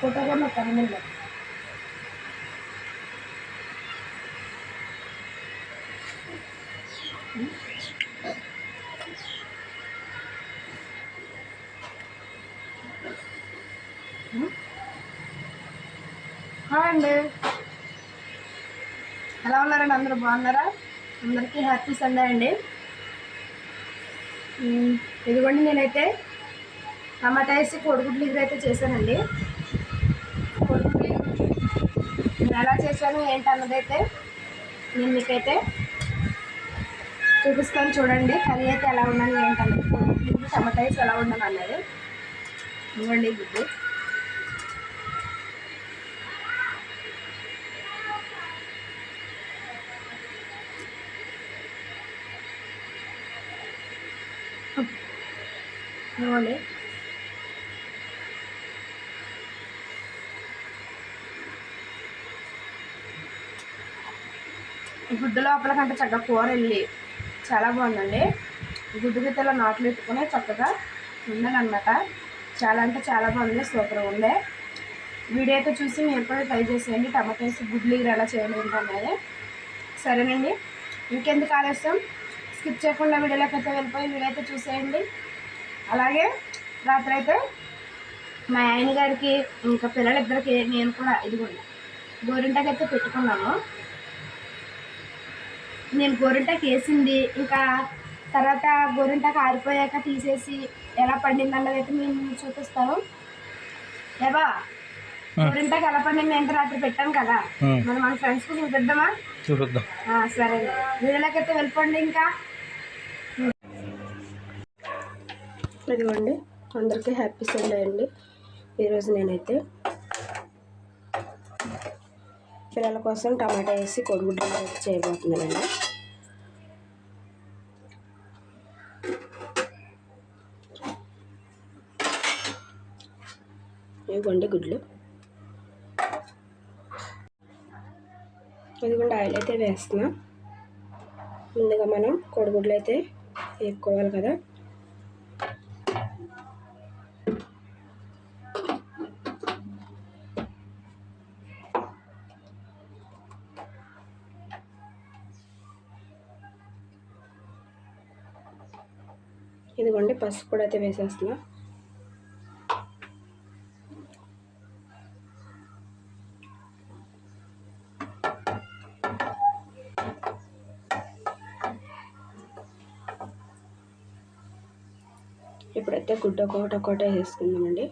Photo కూడా hi అండి. ఎలా ఉన్నారండి? అందరూ బాగున్నారా? అందరికీ హ్యాపీ సండే అండి. ఇదిగోండి నేనైతే టమాటా వేసి కోడిగుడ్లు ఇగురు అయితే చేశానండి కోడిగుడ్లు ఇగురు నేను ఎలా చేశాను ఏంటి అన్నదైతే నేను మీకైతే చూపిస్తాను చూడండి. కర్రీ అయితే ఎలా ఉన్నాను ఏంటి అన్నది కోడిగుడ్లు టమాటా వేసి ఎలా ఉన్నాను అన్నది ఇవ్వండి గుడ్డు ఇవ్వండి. గుడ్డు లోపల కంటే చక్కగా కూర వెళ్ళి చాలా బాగుందండి. గుడ్డు గిత్తలో నాట్లు పెట్టుకుని చక్కగా ఉండాలన్నమాట చాలా అంటే చాలా బాగుంది సూపర్ ఉంది. వీడియో అయితే చూసి మీరు కూడా ట్రై చేసేయండి. టమాటా వేసి గుడ్లు ఎలా చేయలేదు అనేది. సరేనండి ఇంకెందుకు ఆలస్యం? స్కిప్ చేయకుండా వీడియోలోకి అయితే వెళ్ళిపోయి వీడియో అయితే చూసేయండి. అలాగే రాత్రి అయితే మా ఆయన గారికి ఇంకా పిల్లలిద్దరికి నేను కూడా ఇదిగోండి గోరింటాకైతే అయితే పెట్టుకున్నాను నేను గోరింటాకు వేసింది. ఇంకా తర్వాత గోరింటాకు ఆరిపోయాక తీసేసి ఎలా పండింది అన్నది అయితే నేను చూపిస్తాను. ఏవా? గోరింటాకు ఎలా పండింది అంటే రాత్రి పెట్టాను కదా. మరి మన ఫ్రెండ్స్కి చూపిద్దామా? చూపిద్దాం. ఆ, సరే. అయితే వెళ్ళిపోండి ఇంకా. ఇదిగోండి అందరికీ హ్యాపీ సండే అండి. ఈరోజు నేనైతే పిల్లల కోసం టమాటా వేసి కొడుగుడ్డ అయితే చేయబోతున్నానండి. ఇదిగోండి గుడ్లు. ఇదిగోండి ఆయిల్ అయితే వేస్తున్నా. ముందుగా మనం కోడిగుడ్లు అయితే వేసుకోవాలి కదా. ఇదిగోండి పసుపు కూడా అయితే వేసేస్తున్నా. ఇప్పుడైతే గుడ్డ ఒకటి ఒకటే వేసుకుందామండి.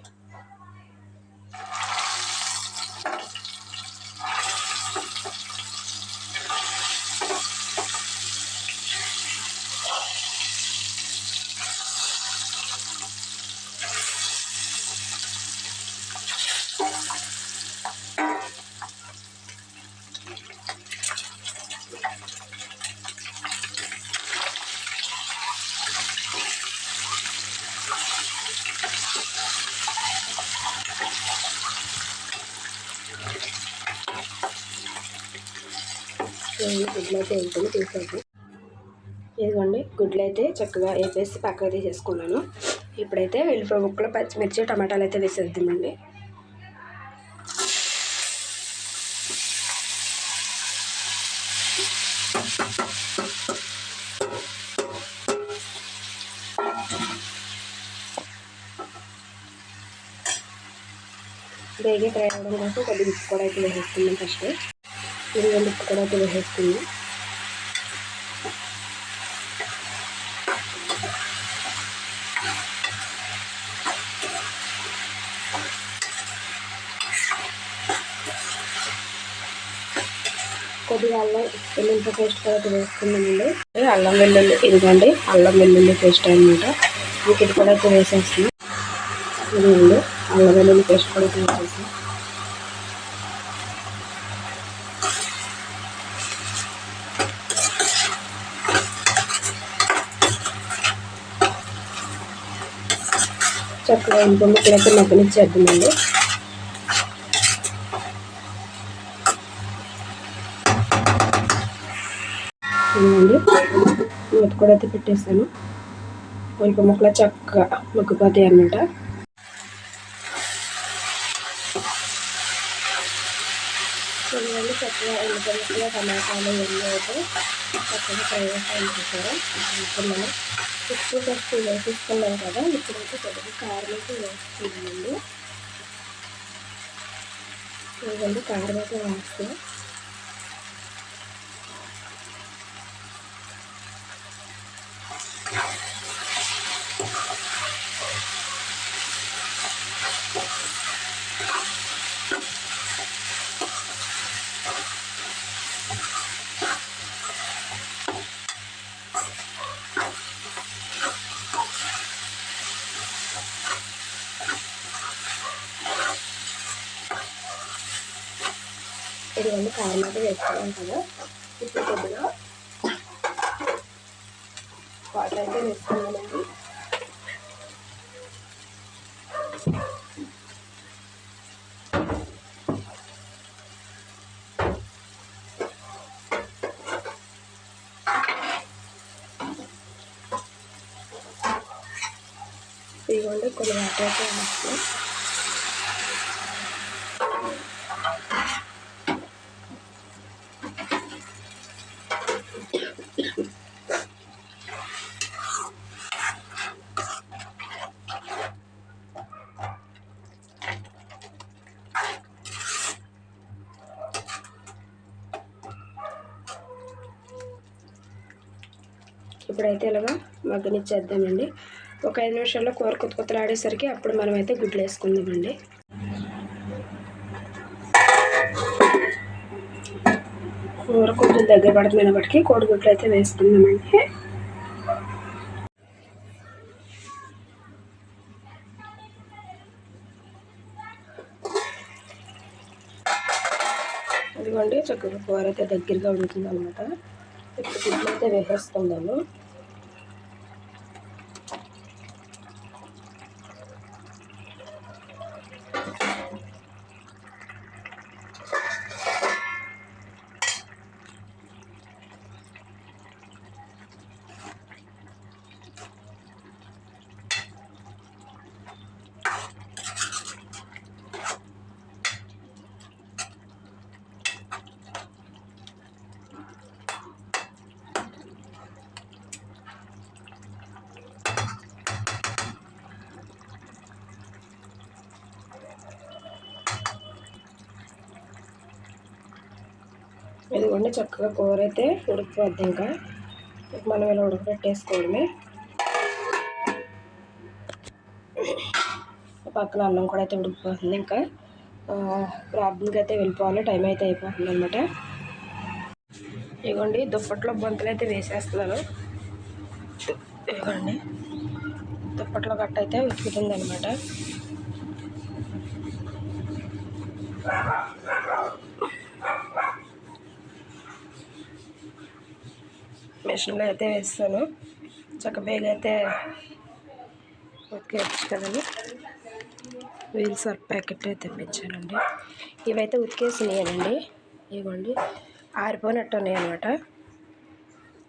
గుడ్లు అయితే వేసుకొని తీసేద్దాం ఇదిగోండి గుడ్లు అయితే చక్కగా వేపేసి పక్కకు తీసేసుకున్నాను. ఇప్పుడైతే వెల్లిపాయ ముక్కలు పచ్చిమిర్చి టమాటాలు అయితే వేసేద్దామండి. బేగే ఫ్రై అవ్వడం కోసం కొద్దిగా ఉప్పు కూడా అయితే వేసేస్తున్నాం ఫస్ట్. ఇదిగోండి కూడా అయితే కొద్దిగా అల్లం వెల్లుల్లి పేస్ట్ కూడా వేసుకున్నామండి అల్లం వెల్లుల్లి ఇదిగోండి అల్లం వెల్లుల్లి పేస్ట్ అనమాట మీకు ఇది కూడా అయితే వేసేస్తున్నాం. ఇదిగోండి అల్లం వెల్లుల్లి పేస్ట్ కూడా వేసేస్తాం చక్కగా ఇంకో ముక్కలైతే మగ్గనిచ్చేద్దామండి ఇదిగోండి. మూత కూడా అయితే పెట్టేసాను. కొంచెం ముక్కలు చక్కగా మగ్గిపోతాయి అన్నమాట. చూడండి చక్కగా ఎండుపల్లిగా టమాటాలు ఎన్ని అయితే చక్కగా ఫ్రై చేస్తాను చూసారు? ఇప్పుడు ఉప్పు పసుపు వేసిస్తున్నాం కదా ఇప్పుడైతే కొద్దిగా కారం అయితే వేస్తున్నామండి. ఇదండి కారం అయితే వేస్తాం ఇదిగోండి కారం వేసుకున్నాం కదా ఇప్పుడు కొద్దిగా వాటర్ అయితే వేసుకున్నామండి ఇదిగోండి కొన్ని వాటర్ అయితే వేస్తాం ఇప్పుడైతే ఇలాగా మగ్గనిచ్చేద్దామండి. ఒక ఐదు నిమిషాల్లో కూర కొత్త కొత్తలు ఆడేసరికి అప్పుడు మనమైతే గుడ్లు వేసుకుందామండి. కూర కొంచెం దగ్గర పడుతున్నప్పటికీ కోడిగుడ్లు అయితే వేసుకుందామండి. ఇదిగోండి చక్కగా కూర అయితే దగ్గరగా ఉడుతుంది అనమాట ఇప్పుడు గుడ్లు అయితే వేసేస్తున్నాము ఇదిగోండి చక్కగా కూర అయితే ఉడికిపోద్ది ఇంకా మనం ఇలా ఉడకబెట్టేసుకోవడమే. పక్కన అన్నం కూడా అయితే ఉడికిపోతుంది ఇంకా. ప్రాబ్లంకి అయితే వెళ్ళిపోవాలి టైం అయితే అయిపోతుంది అనమాట ఇదిగోండి దుప్పట్లో బొంతలు అయితే వేసేస్తున్నాను. ఇదిగోండి దుప్పట్లో గట్ట అయితే ఉతుకుతుంది అనమాట మిషన్లో అయితే వేస్తాను. చక్క బేగా అయితే ఉతికేయచ్చు కదండి వీల్ సర్ఫ్ ప్యాకెట్లు అయితే తెప్పించానండి. ఇవైతే ఉతికేసినాయనండి ఇవ్వండి. ఆరిపోయినట్టు ఉన్నాయి అనమాట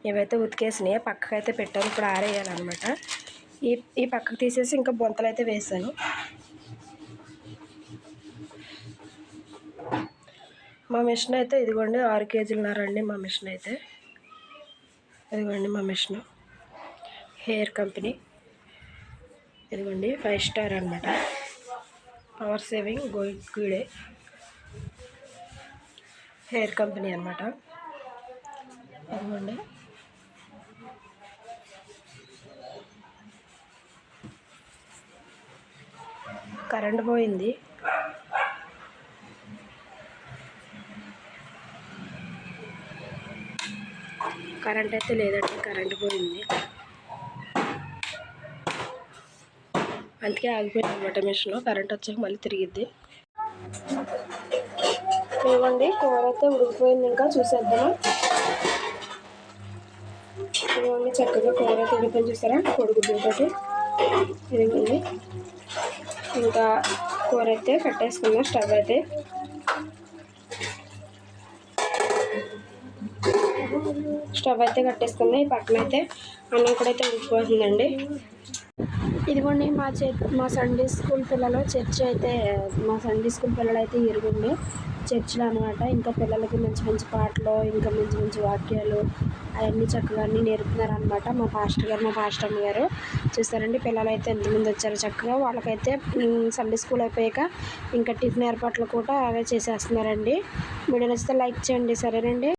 ఇవైతే ఉతికేసినాయి. పక్కకు అయితే పెట్టాను. ఇప్పుడు ఆరేయాలన్నమాట. ఈ ఈ పక్కకు తీసేసి ఇంకా బొంతలు అయితే వేసాను. మా మిషన్ అయితే ఇదిగోండి ఆరు కేజీలున్నారండి మా మిషన్ అయితే. ఇదిగోండి మా మిషన్. Hair company. ఇదిగోండి ఫైవ్ స్టార్ అనమాట పవర్ సేవింగ్ గో గీడే. హెయిర్ కంపెనీ అనమాట ఇదిగోండి. కరెంట్ పోయింది. కరెంట్ అయితే లేదండి కరెంట్ పోయింది అందుకే ఆగిపోయింది అనమాట మిషన్. కరెంట్ వచ్చాక మళ్ళీ తిరిగిద్ది. ఇవ్వండి కూర అయితే ఉడికిపోయింది ఇంకా చూసేద్దాము? ఇదిగోండి చక్కగా కూర అయితే ఉడిపోయింది చూసారా? కొడుకుతో ఇదిగోండి. ఇంకా కూర అయితే కట్టేసుకున్నాం స్టవ్ అయితే. స్టవ్ అయితే కట్టేసుకుంది ఈ పక్కన అయితే అన్నం కూడా అయితే ఉడికిపోతుందండి. ఇదిగోండి మా చే మా సండే స్కూల్ పిల్లలు చర్చి అయితే మా సండే స్కూల్ పిల్లలు అయితే ఇరుగుండి చర్చిలో అనమాట ఇంకా పిల్లలకి మంచి మంచి పాటలు ఇంకా మంచి మంచి వాక్యాలు అవన్నీ చక్కగా అన్నీ నేర్పుతున్నారు అనమాట మా పాస్టర్ గారు మా పాస్టర్ అమ్మ గారు. చూస్తారండి పిల్లలు అయితే ఎంతమంది వచ్చారు చక్కగా. వాళ్ళకైతే సండే స్కూల్ అయిపోయాక ఇంకా టిఫిన్ ఏర్పాట్లు కూడా అవే చేసేస్తున్నారండి. వీడియో నచ్చితే లైక్ చేయండి సరేనండి?